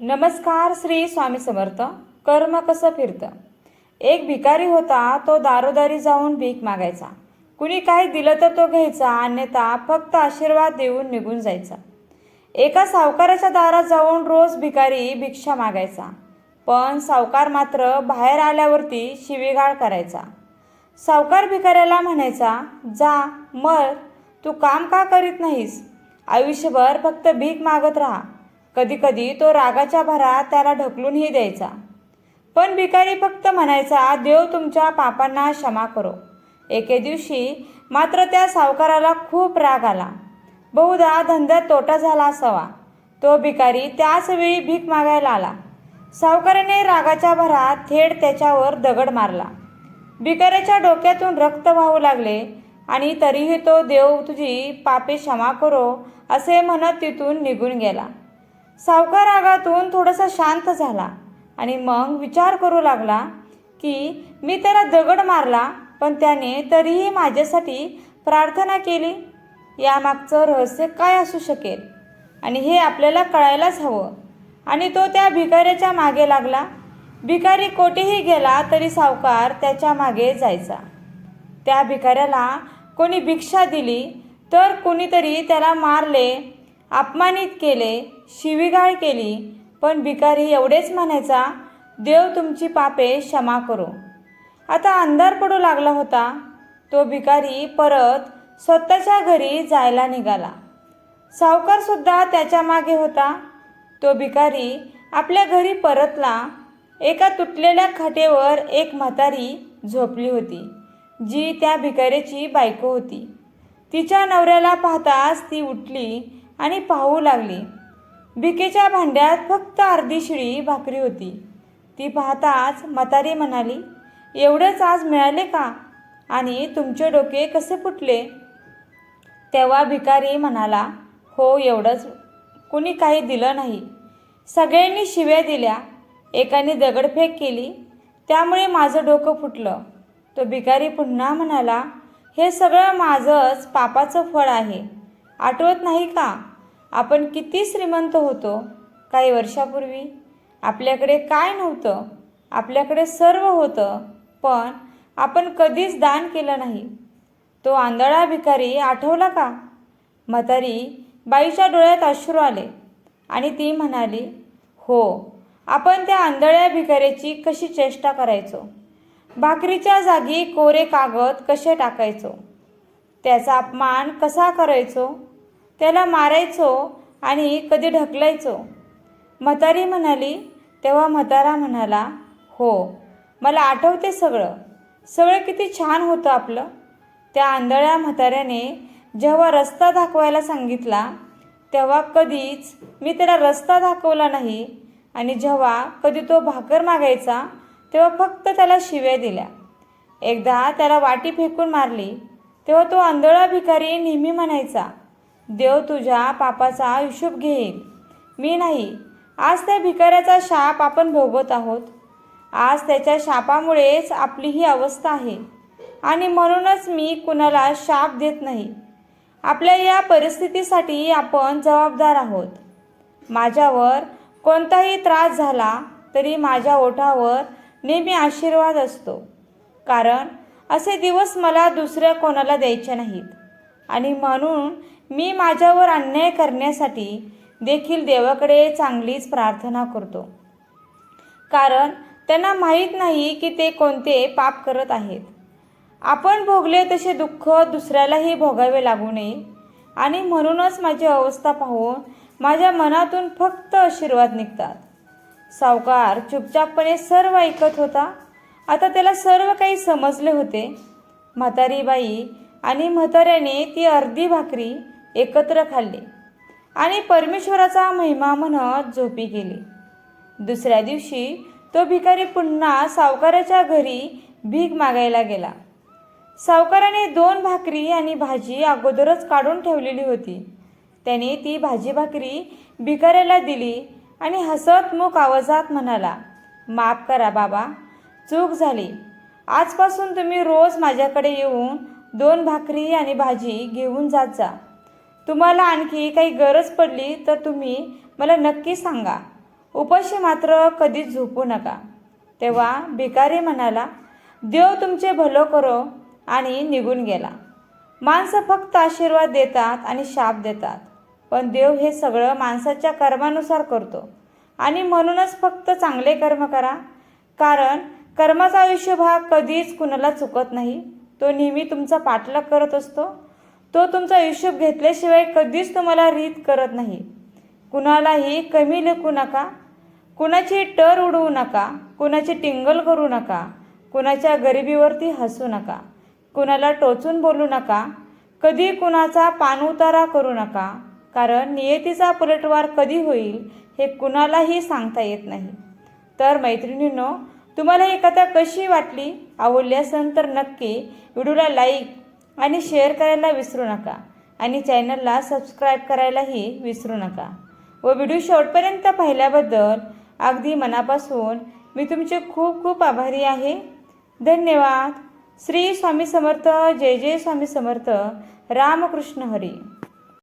नमस्कार श्री स्वामी समर्थ. कर्म कसं फिरतं? एक भिकारी होता तो दारोदारी जाऊन भीक मागायचा. कुणी काही दिलं तर तो घ्यायचा अन्यथा फक्त आशीर्वाद देऊन निघून जायचा. एका सावकाराच्या दारात जाऊन रोज भिकारी भिक्षा मागायचा. पण सावकार मात्र बाहेर आल्यावरती शिवीगाळ करायचा. सावकार भिकाऱ्याला म्हणायचा जा मर. तू काम का करीत नाहीस? आयुष्यभर फक्त भीक मागत राहा. कधीकधी तो रागाच्या भरात त्याला ढकलूनही द्यायचा. पण भिकारी फक्त म्हणायचा देव तुमच्या पापांना क्षमा करो. एके दिवशी मात्र त्या सावकाराला खूप राग आला. बहुधा धंद्यात तोटा झाला असावा. तो भिकारी त्याच वेळी भीक मागायला आला. सावकाराने रागाच्या भरात थेट त्याच्यावर दगड मारला. भिकाऱ्याच्या डोक्यातून रक्त वाहू लागले आणि तरीही तो देव तुझी पापे क्षमा करो असे म्हणत तिथून निघून गेला. सावकार रागातून थोडासा शांत झाला आणि मग विचार करू लागला की मी त्याला दगड मारला पण त्याने तरीही माझ्यासाठी प्रार्थना केली. यामागचं रहस्य काय असू शकेल? आणि हे आपल्याला कळायलाच हवं. आणि तो त्या भिकाऱ्याच्या मागे लागला. भिकारी कोठेही गेला तरी सावकार त्याच्यामागे जायचा. त्या भिकाऱ्याला कोणी भिक्षा दिली तर कोणीतरी त्याला मारले अपमानित केले शिवीगाळ केली पण भिकारी एवढेच म्हणायचा देव तुमची पापे क्षमा करो. आता अंधार पडू लागला होता. तो भिकारी परत स्वतःच्या घरी जायला निघाला. सावकारसुद्धा त्याच्यामागे होता. तो भिकारी आपल्या घरी परतला. एका तुटलेल्या खाटेवर एक म्हातारी झोपली होती जी त्या भिकाऱ्याची बायको होती. तिच्या नवऱ्याला पाहताच ती उठली आणि पाहू लागली. भिकेच्या भांड्यात फक्त अर्धी शिळी भाकरी होती. ती पाहताच म्हातारी म्हणाली एवढंच आज मिळाले का? आणि तुमचे डोके कसे फुटले? तेव्हा भिकारी म्हणाला हो एवढंच. कुणी काही दिलं नाही. सगळ्यांनी शिव्या दिल्या. एकाने दगडफेक केली. त्यामुळे माझं डोकं फुटलं. तो भिकारी पुन्हा म्हणाला हे सगळं माझंच पापाचं फळ आहे. आठवत नाही का? आपण किती श्रीमंत होतो? काही वर्षापूर्वी? आपल्याकडे काय नव्हतं? आपल्याकडे सर्व होतं पण आपण कधीच दान केलं नाही. तो आंधळा भिकारी आठवला का? म्हातारी बाईच्या डोळ्यात अश्रू आले आणि ती म्हणाली हो आपण त्या आंधळ्या भिकाऱ्याची कशी चेष्टा करायचो? भाकरीच्या जागी कोरे कागद कसे टाकायचो? त्याचा अपमान कसा करायचो? त्याला मारायचो आणि कधी ढकलायचो? म्हातारी म्हणाली तेव्हा म्हातारा म्हणाला हो मला आठवते सगळं. सगळं किती छान होतं आपलं. त्या आंधळ्या म्हाताऱ्याने जेव्हा रस्ता दाखवायला सांगितला तेव्हा कधीच मी त्याला रस्ता दाखवला नाही. आणि जेव्हा कधी तो भाकर मागायचा तेव्हा फक्त त्याला शिव्या दिल्या. एकदा त्याला वाटी फेकून मारली. तेव्हा तो आंधळा भिकारी नेहमी म्हणायचा देव तुझ्या पापाचा हिशोब घेईल. मी नाही. आज त्या भिकाऱ्याचा शाप आपण भोगत आहोत. आज त्याच्या शापामुळेच आपली ही अवस्था आहे. आणि म्हणूनच मी कुणाला शाप देत नाही. आपल्या या परिस्थितीसाठी आपण जबाबदार आहोत. माझ्यावर कोणताही त्रास झाला तरी माझ्या ओठावर नेहमी आशीर्वाद असतो. कारण असे दिवस मला दुसऱ्या कोणाला द्यायचे नाहीत. आणि म्हणून मी माझ्यावर अन्याय करण्यासाठी देखील देवाकडे चांगलीच प्रार्थना करतो. कारण त्यांना माहीत नाही की ते कोणते पाप करत आहेत. आपण भोगले तसे दुःख दुसऱ्यालाही भोगावे लागू नये. आणि म्हणूनच माझी अवस्था पाहून माझ्या मनातून फक्त आशीर्वाद निघतात. सावकार चुपचापपणे सर्व ऐकत होता. आता त्याला सर्व काही समजले होते. म्हातारी बाई आणि म्हाताऱ्याने ती अर्धी भाकरी एकत्र खाल्ले आणि परमेश्वराचा महिमा म्हणत झोपी गेली. दुसऱ्या दिवशी तो भिकारी पुन्हा सावकाराच्या घरी भीक मागायला गेला. सावकाराने दोन भाकरी आणि भाजी अगोदरच काढून ठेवलेली होती. त्याने ती भाजी भाकरी भिकाऱ्याला दिली आणि हसत मुख आवाजात म्हणाला माफ करा बाबा चूक झाली. आजपासून तुम्ही रोज माझ्याकडे येऊन दोन भाकरी आणि भाजी घेऊन जात जा. तुम्हाला आणखी काही गरज पडली तर तुम्ही मला नक्की सांगा. उपाशी मात्र कधीच झोपू नका. तेव्हा भिकारी म्हणाला देव तुमचे भलो करो आणि निघून गेला. माणसं फक्त आशीर्वाद देतात आणि शाप देतात पण देव हे सगळं माणसाच्या कर्मानुसार करतो. आणि म्हणूनच फक्त चांगले कर्म करा कारण कर्माचा आयुष्य भाग कधीच कुणाला चुकत नाही. तो नेहमी तुमचा पाठलाग करत असतो तो तुमचा हिशोब घेतल्याशिवाय कधीच तुम्हाला रीत करत नाही. कुणालाही कमी लेखू नका. कुणाची टर उडवू नका. कुणाची टिंगल करू नका. कुणाच्या गरिबीवरती हसू नका. कुणाला टोचून बोलू नका. कधी कुणाचा पाणउतारा करू नका. कारण नियतीचा पलटवार कधी होईल हे कुणालाही सांगता येत नाही. तर मैत्रिणींनो तुम्हाला ही कथा कशी वाटली? आवडली असेल तर नक्की व्हिडिओला लाईक आणि शेअर करायला विसरू नका. आणि चॅनलला सबस्क्राईब करायलाही विसरू नका. व व्हिडिओ शेवटपर्यंत पाहिल्याबद्दल अगदी मनापासून मी तुमचे खूप खूप आभारी आहे. धन्यवाद. श्री स्वामी समर्थ जय जय स्वामी समर्थ. रामकृष्ण हरी.